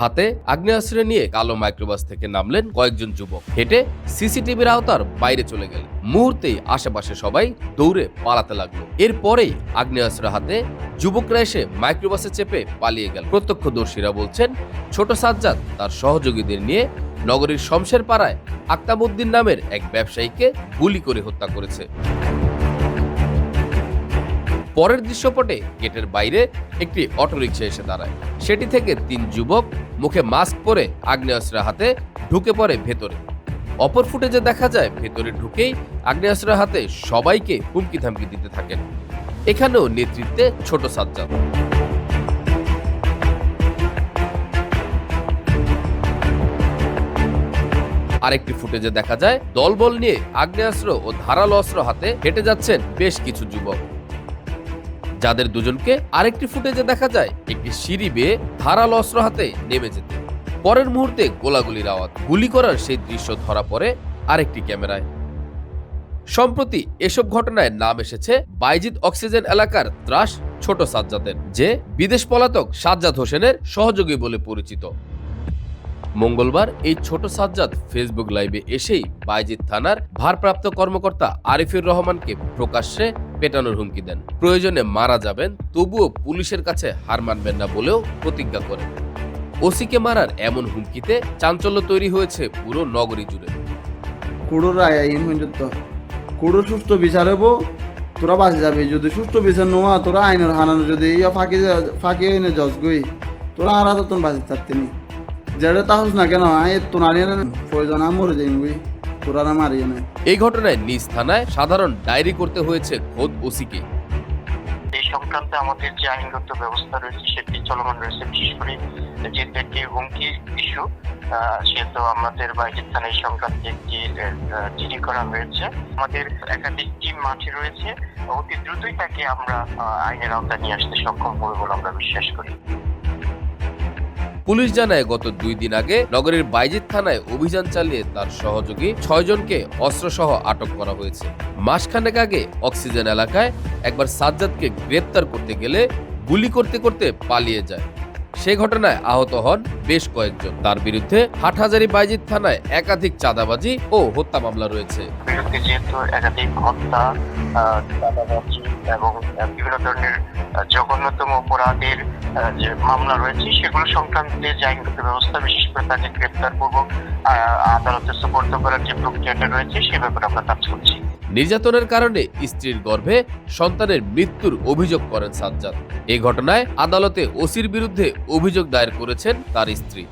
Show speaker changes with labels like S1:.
S1: হাতে আগ্নেয়াস্ত্র নিয়ে কালো মাইক্রোবাস থেকে নামলেন কয়েকজন যুবক। হেঁটে সিসিটিভির আওতার বাইরে চলে গেলেন। মুহূর্তেই আশেপাশে সবাই দৌড়ে পালাতে লাগল। এরপরেই আগ্নেয়াস্ত্র হাতে যুবকরা এসে মাইক্রোবাসে চেপে পালিয়ে গেল। প্রত্যক্ষদর্শীরা বলছেন, ছোট সাজ্জাদ তার সহযোগীদের নিয়ে নগরীর শমশের পাড়ায় আক্তাবুদ্দিন নামের এক ব্যবসায়ীকে গুলি করে হত্যা করেছে। পরের দৃশ্যপটে গেটের বাইরে একটি অটোরিকশা এসে দাঁড়ায়। সেটি থেকে তিন যুবক মুখে মাস্ক পরে আগ্নেয়াস্ত্র হাতে ঢুকে পড়ে ভেতরে। অপর ফুটেজে দেখা যায়, ভেতরে ঢুকেই আগ্নেয়াস্ত্র হাতে সবাইকে হুমকি থামকি দিতে থাকেন। এখানেও নেতৃত্বে ছোট সাজ্জাদ। আরেকটি ফুটেজে দেখা যায়, দলবল নিয়ে আগ্নেয়াস্ত্র ও ধারালো অস্ত্র হাতে হেঁটে যাচ্ছেন বেশ কিছু যুবক। যাদের দুজনকে আরেকটি ফুটেজে দেখা যায়, একটি সিঁড়ি বেয়ে ধারালো অস্ত্র হাতে নেমে যেতে। পরের মুহূর্তে গোলাগুলির আওয়াজ, গুলি করার সেই দৃশ্য ধরা পড়ে আরেকটি ক্যামেরায়। সম্প্রতি এসব ঘটনায় নাম এসেছে বাইজিদ অক্সিজেন এলাকার ত্রাস ছোট সাজ্জাদের, যে বিদেশ পলাতক সাজ্জাদ হোসেনের সহযোগী বলে পরিচিত। মঙ্গলবার এই ছোট সাজ্জাদ ফেসবুক লাইভে এসেই বাইজিদ থানার ভারপ্রাপ্ত কর্মকর্তা আরিফুর রহমানকে প্রকাশ্যে পেটানোর হুমকি দেন। প্রয়োজনে মারা যাবেন, তবুও পুলিশের কাছে হার মানবেন না বলেও প্রতিজ্ঞা করেন। ওসিকে মারার এমন হুমকিতে চাঞ্চল্য তৈরি হয়েছে পুরো নগরী জুড়ে।
S2: কুড়োর আয় আইন পর্যন্ত কুড়ো সুস্থ বিচার হব, তোরা বাঁচে যাবি। যদি সুস্থ বিচার নোয়া, তোরা আইনের হানানো, যদি ইয়া ফাঁকি ফাঁকি এনে জজ গই তোরা আর তোর বাঁচে থাকতেনি যেটা তাহস না কেন, আয় তো নারী প্রয়োজন আমি মরে যাই তোরা না মারি না
S1: এই ঘটনায় নিজ থানায় সাধারণ ডায়েরি করতে হয়েছে খোদ ওসিকে।
S3: এই সংক্রান্তে আমাদের যে আইনগত ব্যবস্থা রয়েছে সেটি চলমান রয়েছে। বিশেষ করে যেহেতু একটি হুমকি ইস্যু সেহেতু আমাদের বাইরের থানায় এই সংক্রান্তে একটি জিডি করা হয়েছে। আমাদের একাধিক টিম মাঠে রয়েছে। অতি দ্রুতই তাকে আমরা আইনের আওতায় নিয়ে আসতে সক্ষম হবে বলে আমরা বিশ্বাস করি।
S1: পুলিশ জানায়, গত দুই দিন আগে নগরীর বাইজিত থানায় অভিযান চালিয়ে তার সহযোগী ছয়জনকে অস্ত্রসহ আটক করা হয়েছে। মাসখানেক আগে অক্সিজেন এলাকায় একবার সাজ্জাদকে গ্রেপ্তার করতে গেলে গুলি করতে করতে পালিয়ে যায়। সে ঘটনায় আহত হন বেশ কয়েকজন। তার বিরুদ্ধে হাটহাজারি বাইজিৎ থানায় একাধিক চাঁদাবাজি ও হত্যা মামলা রয়েছে।
S3: বিরুদ্ধে যেহেতু একাধিক হত্যা চাঁদাবাজি এবং বিভিন্ন ধরনের জঘন্যতম অপরাধের যে মামলা রয়েছে সেগুলো সংক্রান্তে যে আইনগত ব্যবস্থা বিশেষ করে তাকে গ্রেপ্তার পূর্বক আদালতে সুপর্দ করার যে প্রক্রিয়াটা রয়েছে সে ব্যাপারে আমরা কাজ করছি।
S1: নির্যাতনের কারণে স্ত্রীর গর্ভে সন্তানের মৃত্যুর অভিযোগ করেন সাজ্জাদ। এ ঘটনায় আদালতে ওসির বিরুদ্ধে অভিযোগ দায়ের করেছেন তার স্ত্রী।